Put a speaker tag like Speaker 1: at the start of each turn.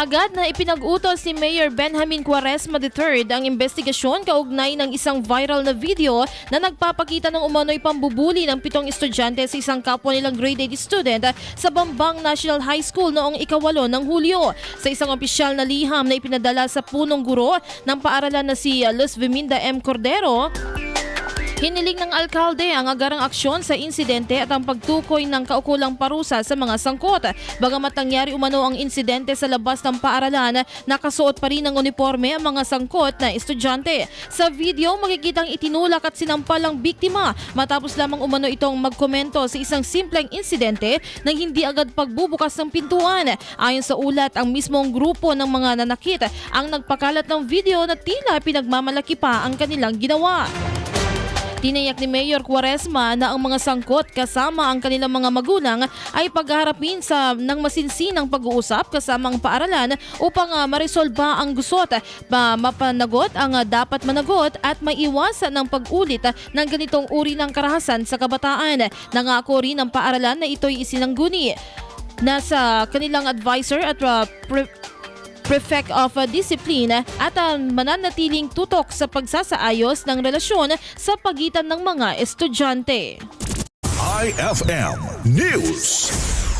Speaker 1: Agad na ipinag-utos ni Mayor Benjamin Quaresma III ang investigasyon kaugnay ng isang viral na video na nagpapakita ng umano'y pambubuli ng pitong estudyante sa isang kapwa nilang grade 8 student sa Bambang National High School noong ikawalo ng Hulyo. Sa isang opisyal na liham na ipinadala sa punong guro ng paaralan na si Luz Viminda M. Cordero, Hiniling ng alkalde ang agarang aksyon sa insidente at ang pagtukoy ng kaukulang parusa sa mga sangkot. Bagamat nangyari umano ang insidente sa labas ng paaralan, nakasuot pa rin ng uniforme ang mga sangkot na estudyante. Sa video, makikitang itinulak at sinampal ang biktima matapos lamang umano itong magkomento sa isang simpleng insidente nang hindi agad pagbubukas ng pintuan. Ayon sa ulat, ang mismong grupo ng mga nanakit ang nagpakalat ng video na tila pinagmamalaki pa ang kanilang ginawa. Tinayak ni Mayor Quaresma na ang mga sangkot kasama ang kanilang mga magulang ay pagharapin sa ng masinsinang pag-uusap kasama ang paaralan upang uh, marisolba ang gusot, ma- mapanagot ang ah, dapat managot at maiwasan ng pag-ulit ah, ng ganitong uri ng karahasan sa kabataan. Nangako rin ang paaralan na ito'y isinangguni. Nasa kanilang advisor at pre- Prefect of uh, Discipline at uh, mananatiling tutok sa pagsasaayos ng relasyon sa pagitan ng mga estudyante.
Speaker 2: IFM News.